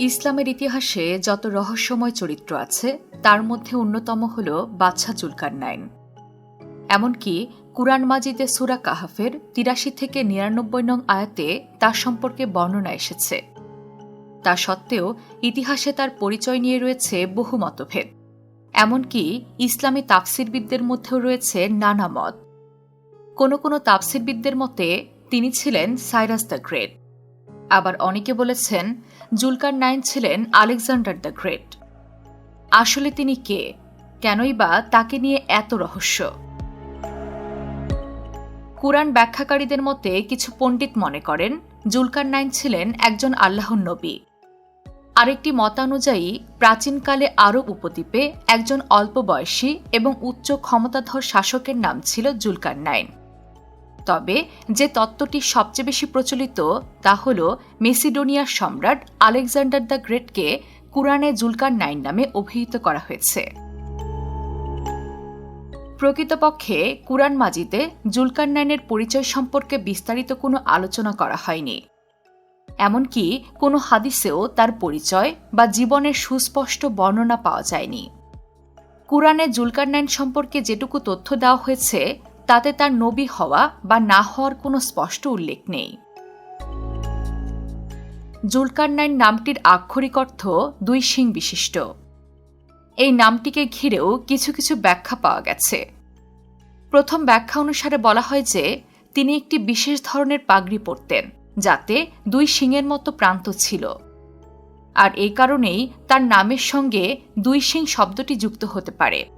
ইসলামের ইতিহাসে যত রহস্যময় চরিত্র আছে, তার মধ্যে অন্যতম হল বাচ্চা জুলকার নাইন এমনকি কুরআন মাজিদে সুরা কাহাফের তিরাশি থেকে নিরানব্বই নং আয়াতে তার সম্পর্কে বর্ণনা এসেছে। তা সত্ত্বেও ইতিহাসে তার পরিচয় নিয়ে রয়েছে বহু মতভেদ। এমনকি ইসলামী তাফসিরবিদদের মধ্যেও রয়েছে নানা মত। কোনো কোনো তাফসিরবিদদের মতে তিনি ছিলেন সাইরাস দ্য গ্রেট। আবার অনেকে বলেছেন, জুলকার নাইন ছিলেন আলেকজান্ডার দ্য গ্রেট। আসলে তিনি কে? কেনই বা তাকে নিয়ে এত রহস্য? কুরআন ব্যাখ্যাকারীদের মতে কিছু পণ্ডিত মনে করেন, জুলকার নাইন ছিলেন একজন আল্লাহর নবী। আরেকটি মতানুযায়ী, প্রাচীনকালে আরব উপদ্বীপে একজন অল্প বয়সী এবং উচ্চ ক্ষমতাধর শাসকের নাম ছিল জুলকার নাইন। তবে যে তত্ত্বটি সবচেয়ে বেশি প্রচলিত তা হল মেসিডোনিয়ার সম্রাট আলেকজান্ডার দ্য গ্রেটকে কুরআনে জুলকার নাইন নামে অভিহিত করা হয়েছে। প্রকৃতপক্ষে কুরআন মাজিদে জুলকার নাইনের পরিচয় সম্পর্কে বিস্তারিত কোনো আলোচনা করা হয়নি। এমনকি কোনো হাদিসেও তার পরিচয় বা জীবনের সুস্পষ্ট বর্ণনা পাওয়া যায়নি। কুরআনে জুলকার নাইন সম্পর্কে যেটুকু তথ্য দেওয়া হয়েছে তাতে তার নবী হওয়া বা না হওয়ার কোনো স্পষ্ট উল্লেখ নেই। জুলকারনাইন নামটির আক্ষরিক অর্থ দুই শিং বিশিষ্ট। এই নামটিকে ঘিরেও কিছু কিছু ব্যাখ্যা পাওয়া গেছে। প্রথম ব্যাখ্যা অনুসারে বলা হয় যে, তিনি একটি বিশেষ ধরনের পাগড়ি পরতেন, যাতে দুই শিংয়ের মতো প্রান্ত ছিল। আর এই কারণেই তার নামের সঙ্গে দুই শিং শব্দটি যুক্ত হতে পারে।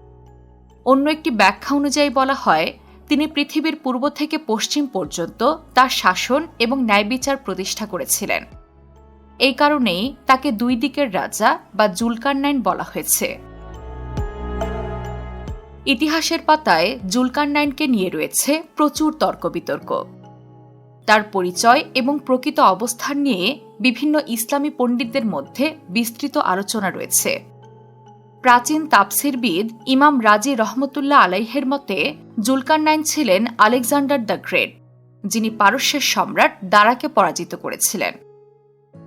অন্য একটি ব্যাখ্যা অনুযায়ী বলা হয় তিনি পৃথিবীর পূর্ব থেকে পশ্চিম পর্যন্ত তার শাসন এবং ন্যায়বিচার প্রতিষ্ঠা করেছিলেন। এই কারণেই তাকে দুই দিকের রাজা বা জুলকারনাইন বলা হয়েছে। ইতিহাসের পাতায় জুলকারনাইনকে নিয়ে রয়েছে প্রচুর তর্ক বিতর্ক তার পরিচয় এবং প্রকৃত অবস্থান নিয়ে বিভিন্ন ইসলামী পণ্ডিতদের মধ্যে বিস্তৃত আলোচনা রয়েছে। প্রাচীন তাপসিরবিদ ইমাম রাজি রহমতুল্লাহ আলাইহের মতে, জুলকারনাইন ছিলেন আলেকজান্ডার দ্য গ্রেট, যিনি পারস্যের সম্রাট দারাকে পরাজিত করেছিলেন।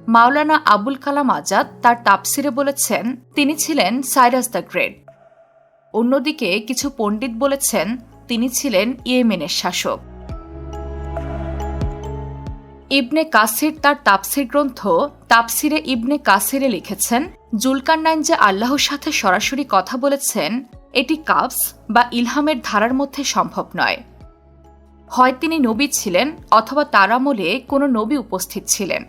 মাওলানা আবুল কালাম আজাদ তার তাপসিরে বলেছেন, তিনি ছিলেন সাইরাস দ্য গ্রেট। অন্যদিকে কিছু পণ্ডিত বলেছেন, তিনি ছিলেন ইয়েমেনের শাসক। ইবনে কাসির তার তাপসির গ্রন্থ তাপসিরে ইবনে কাসিরে লিখেছেন জুলকারনাইন যে আল্লাহর সাথে সরাসরি কথা বলেছেন, এটি কাবস বা ইলহামের ধারার মধ্যে সম্ভব নয়। হয় তিনি নবী ছিলেন অথবা তার আমলে কোনো নবী উপস্থিত ছিলেন।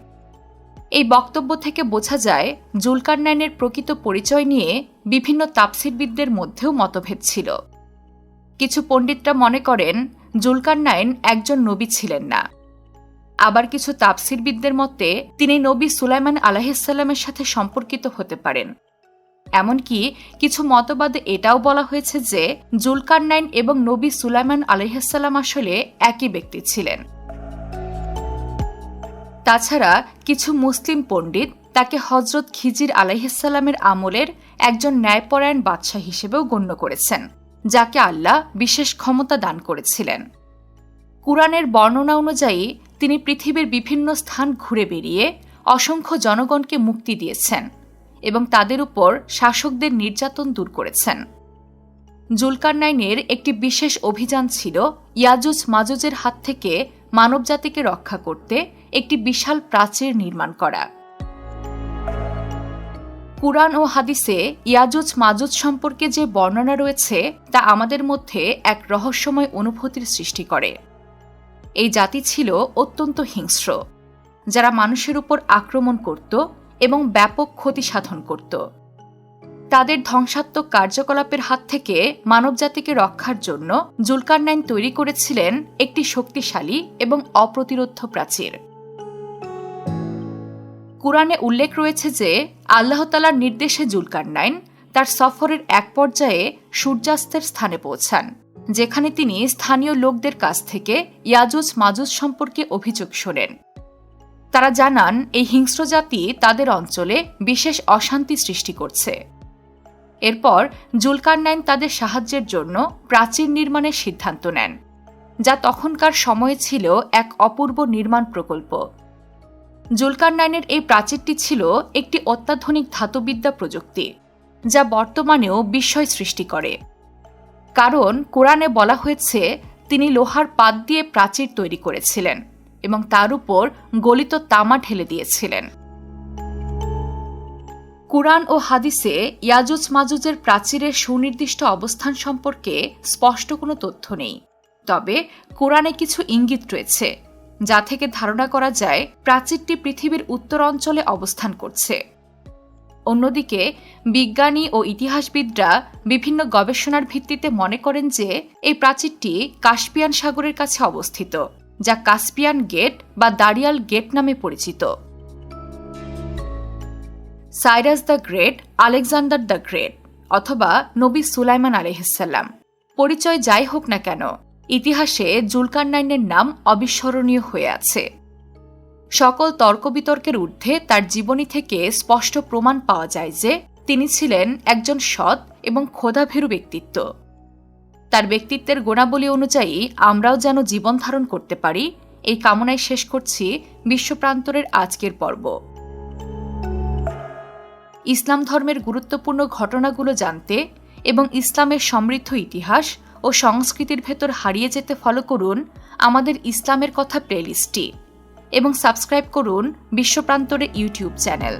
এই বক্তব্য থেকে বোঝা যায় জুলকারনাইনের প্রকৃত পরিচয় নিয়ে বিভিন্ন তাপসিরবিদদের মধ্যেও মতভেদ ছিল। কিছু পণ্ডিতরা মনে করেন জুলকারনাইন একজন নবী ছিলেন না। আবার কিছু তাপসিরবিদদের মতে, তিনি নবী সুলাইমান আলাহিসাল্লামের সাথে সম্পর্কিত হতে পারেন। এমনকি কিছু মতবাদে এটাও বলা হয়েছে যে জুলকার নাইন এবং নবী সুলাইমান আলহাসাল্লাম আসলে একই ব্যক্তি ছিলেন। তাছাড়া কিছু মুসলিম পণ্ডিত তাকে হজরত খিজির আলাইসাল্লামের আমলের একজন ন্যায়পরায়ণ বাদশাহ হিসেবেও গণ্য করেছেন, যাকে আল্লাহ বিশেষ ক্ষমতা দান করেছিলেন। কুরআনের বর্ণনা অনুযায়ী তিনি পৃথিবীর বিভিন্ন স্থান ঘুরে বেরিয়ে অসংখ্য জনগণকে মুক্তি দিয়েছেন এবং তাদের উপর শাসকদের নির্যাতন দূর করেছেন। জুলকারনাইনের একটি বিশেষ অভিযান ছিল ইয়াজুজ মাজুজের হাত থেকে মানবজাতিকে রক্ষা করতে একটি বিশাল প্রাচীর নির্মাণ করা। কুরআন ও হাদিসে ইয়াজুজ মাজুজ সম্পর্কে যে বর্ণনা রয়েছে তা আমাদের মধ্যে এক রহস্যময় অনুভূতির সৃষ্টি করে। এই জাতি ছিল অত্যন্ত হিংস্র, যারা মানুষের উপর আক্রমণ করত এবং ব্যাপক ক্ষতি সাধন করত। তাদের ধ্বংসাত্মক কার্যকলাপের হাত থেকে মানবজাতিকে রক্ষার জন্য জুলকারনাইন তৈরি করেছিলেন একটি শক্তিশালী এবং অপ্রতিরোধ প্রাচীর। কুরআনে উল্লেখ রয়েছে যে আল্লাহতালার নির্দেশে জুলকারনাইন তার সফরের এক পর্যায়ে সূর্যাস্তের স্থানে পৌঁছান। যেখানে তিনি স্থানীয় লোকদের কাছ থেকে ইয়াজুজ মাজুজ সম্পর্কে অভিযোগ শোনেন। তারা জানান, এই হিংস্র জাতি তাদের অঞ্চলে বিশেষ অশান্তি সৃষ্টি করছে। এরপর জুলকারনাইন তাদের সাহায্যের জন্য প্রাচীর নির্মাণের সিদ্ধান্ত নেন, যা তখনকার সময়ে ছিল এক অপূর্ব নির্মাণ প্রকল্প। জুলকারনাইনের এই প্রাচীরটি ছিল একটি অত্যাধুনিক ধাতুবিদ্যা প্রযুক্তি, যা বর্তমানেও বিস্ময় সৃষ্টি করে। কারণ কোরআনে বলা হয়েছে, তিনি লোহার পাত দিয়ে প্রাচীর তৈরি করেছিলেন এবং তার উপর গলিত তামা ঢেলে দিয়েছিলেন। কুরআন ও হাদিসে ইয়াজুজ মাজুজের প্রাচীরের সুনির্দিষ্ট অবস্থান সম্পর্কে স্পষ্ট কোনো তথ্য নেই। তবে কোরআনে কিছু ইঙ্গিত রয়েছে, যা থেকে ধারণা করা যায়, প্রাচীরটি পৃথিবীর উত্তর অঞ্চলে অবস্থান করছে। অন্যদিকে, বিজ্ঞানী ও ইতিহাসবিদরা বিভিন্ন গবেষণার ভিত্তিতে মনে করেন যে, এই প্রাচীরটি কাস্পিয়ান সাগরের কাছে অবস্থিত, যা কাস্পিয়ান গেট বা দারিয়াল গেট নামে পরিচিত। Cyrus the great, Alexander the great, অথবা নবী সুলাইমান আলহিসাল্লাম পরিচয় যাই হোক না কেন, ইতিহাসে জুলকারনাইনের নাম অবিস্মরণীয় হয়ে আছে। সকল তর্ক বিতর্কের ঊর্ধ্বে তার জীবনী থেকে স্পষ্ট প্রমাণ পাওয়া যায় যে তিনি ছিলেন একজন সৎ এবং ক্ষোধাভীরু ব্যক্তিত্ব। তার ব্যক্তিত্বের গুণাবলী অনুযায়ী আমরাও যেন জীবন ধারণ করতে পারি, এই কামনায় শেষ করছি বিশ্বপ্রান্তরের আজকের পর্ব। ইসলাম ধর্মের গুরুত্বপূর্ণ ঘটনাগুলো জানতে এবং ইসলামের সমৃদ্ধ ইতিহাস ও সংস্কৃতির ভেতর হারিয়ে যেতে ফলো করুন আমাদের ইসলামের কথা প্লেলিস্টটি। এবং সাবস্ক্রাইব করুন বিশ্বপ্রান্তরে ইউটিউব চ্যানেল।